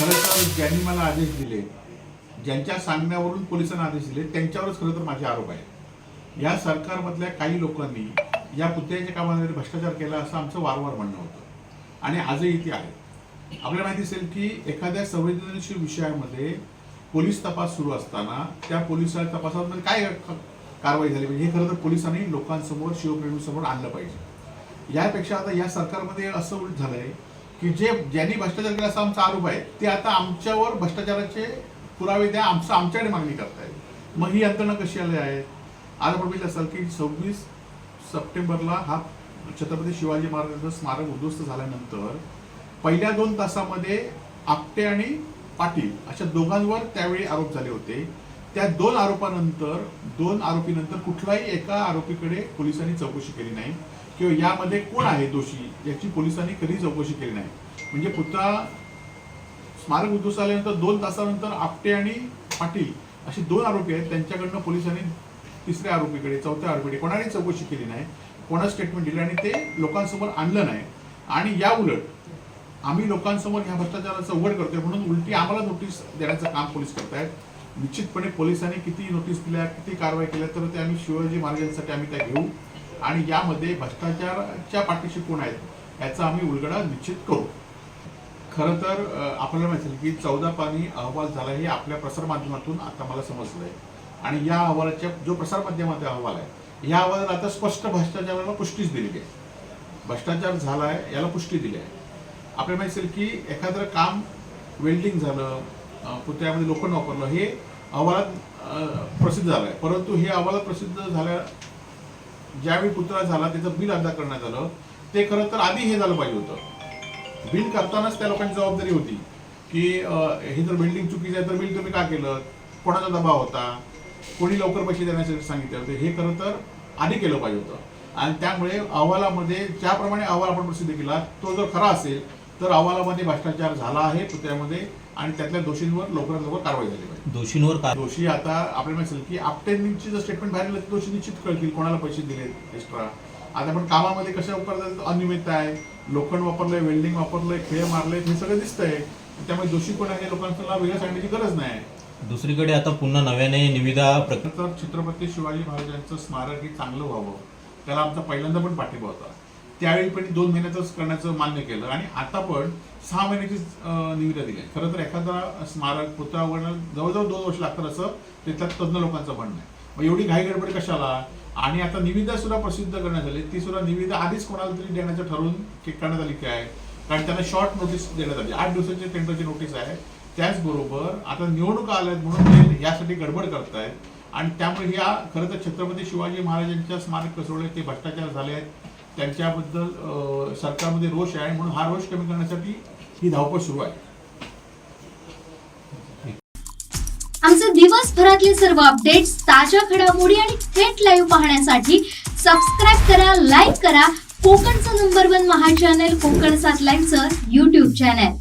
खरं तर ज्यांनी मला आदेश दिले ज्यांच्या सांगण्यावरून पोलिसांना आदेश दिले त्यांच्यावरच खरं तर माझे आरोप आहेत. या सरकारमधल्या काही लोकांनी या पुतळ्याच्या कामामध्ये भ्रष्टाचार केला असं आमचं वारंवार म्हणणं होतं. आणि आजही ते आहे. आपल्याला माहिती असेल की एखाद्या संवेदनशील विषयामध्ये पोलीस तपास सुरू असताना त्या पोलिसा तपासामध्ये काय कारवाई झाली? पाहिजे हे खरं तर पोलिसांनी लोकांसमोर शिवप्रेमीसमोर आणलं पाहिजे. यापेक्षा आता या सरकारमध्ये असं उलट आहे की जे ज्यांनी भ्रष्टाचार केला असा आमचा आरोप आहे. ते आता आमच्यावर भ्रष्टाचाराचे पुरावे द्या आमचं आमच्याकडे मागणी करतायत. मग ही यंत्रणा कशी आली आहे? आज आपण बघितलं असाल की सव्वीस सप्टेंबरला हा छत्रपती शिवाजी महाराजांचं स्मारक उद्ध्वस्त झाल्यानंतर पहिल्या दोन तासामध्ये आपटे आणि पाटील अशा दोघांवर त्यावेळी आरोप झाले होते. त्या दोन आरोपानंतर दोन आरोपीनंतर कुठलाही एका आरोपीकडे पोलिसांनी चौकशी केली नाही. किंवा यामध्ये कोण आहे दोषी? याची पोलिसांनी कधी चौकशी केली नाही. म्हणजे पुतळा स्मारक उद्ध्वस्त झाल्यानंतर दोन तासानंतर आपटे आणि पाटील असे दोन आरोपी आहेत. त्यांच्याकडनं पोलिसांनी तिसऱ्या आरोपीकडे चौथ्या आरोपीकडे कोणाने चौकशी केली नाही. कोणा स्टेटमेंट दिलं आणि ते लोकांसमोर आणलं नाही. आणि या उलट आम्ही लोकांसमोर ह्या भ्रष्टाचाराचं उघड करतोय म्हणून उलटी आम्हाला नोटीस देण्याचं काम पोलीस करतायत. निश्चितपणे पोलिसांनी किती नोटीस दिल्या किती कारवाई केल्या तर ते आम्ही शिवाजी महाराजांसाठी आम्ही त्या घेऊ. आणि यामध्ये भ्रष्टाचाराच्या पाठीशी कोण आहेत याचा आम्ही उलगडा निश्चित करू. खरं तर आपल्याला माहिती की चौदा पाणी अहवाल झाला हे आपल्या प्रसारमाध्यमातून आता मला समजलं आहे आणि या अहवालाच्या जो प्रसारमाध्यमाचा अहवाल आहे या अहवालात आता स्पष्ट भ्रष्टाचाराला पुष्टीच दिली आहे. भ्रष्टाचार झाला आहे याला पुष्टी दिली आहे. आपल्याला माहिती असेल की एखादं काम वेल्डिंग झालं पुतळ्यामध्ये लोखंड वापरलं हे अहवालात प्रसिद्ध झालं आहे परंतु हे अहवालात प्रसिद्ध झाल्या ज्यावेळी पुतळा झाला त्याचं बिल अदा करण्यात आलं. ते खरं तर आधी हे झालं पाहिजे होतं. बिल करतानाच त्या लोकांची जबाबदारी होती की हे जर बिल्डिंग चुकीचं आहे तर बिल तुम्ही का केलं? कोणाचा दबाव होता? कोणी लवकर पैसे देण्यासाठी सांगितले? होते हे खरं तर आधी केलं पाहिजे होतं. आणि त्यामुळे अहवालामध्ये ज्याप्रमाणे अहवाल आपण प्रसिद्ध केला तो जर खरा असेल तर अहवालामध्ये भ्रष्टाचार झाला आहे पुतळ्यामध्ये आणि त्यातल्या दोषींवर लवकरात लवकर कारवाई झाली पाहिजे. दोषींवर दोषी आता आपल्याला माहिती असेल की आपटेंची जर स्टेटमेंट बाहेर आलं तर दोषी निश्चित कळतील कोणाला पैसे दिले एक्स्ट्रा आता आपण कामामध्ये कशा करतात अनियमितता आहे. लोखंड वापरलंय वेल्डिंग वापरलंय खेळ मारले हे सगळं दिसतंय. त्यामुळे दोषी कोण आहे लोकांना वेगळं सांगण्याची गरज नाही. दुसरीकडे आता पुन्हा नव्याने निविदा प्रक तर छत्रपती शिवाजी महाराजांचं स्मारक हे चांगलं व्हावं. त्याला आमचा पहिल्यांदा पण पाठिंबा होता. त्यावेळी पण दोन महिन्यातच करण्याचं मान्य केलं. आणि आता पण सहा महिन्याची निविदा दिली आहे. खरं तर एखादा स्मारक पुतळा उघडणं जवळजवळ दोन वर्ष लागतात असं त्याच्यात तज्ज्ञ लोकांचं म्हणणं आहे. मग एवढी घाई गडबड कशाला? आणि आता निविदा सुद्धा प्रसिद्ध करण्यात आली. ती सुद्धा निविदा आधीच कोणाला तरी देण्याचं ठरवून करण्यात आली काय कारण त्यांना शॉर्ट नोटीस देण्यात आली. आठ दिवसाची टेंडरची नोटीस आहे. त्याचबरोबर आता निवडणुका आल्यात म्हणून ते यासाठी गडबड करतायत. आणि त्यामुळे ह्या खरं तर छत्रपती शिवाजी महाराजांच्या स्मारक कसोडले ते भ्रष्टाचार झाले आहेत. त्यांच्याबद्दल सरकारमध्ये रोष आहे म्हणून हा रोष कमी करण्यासाठी ही धावपळ सुरू आहे. आमचे दिवसभरातले सर्व अपडेट्स ताज्या घडामोडी आणि थेट लाईव्ह पाहण्यासाठी सबस्क्राईब करा लाईक करा. कोकणचं नंबर वन महा चॅनल कोकण सात लाईव्हचं युट्यूब चॅनल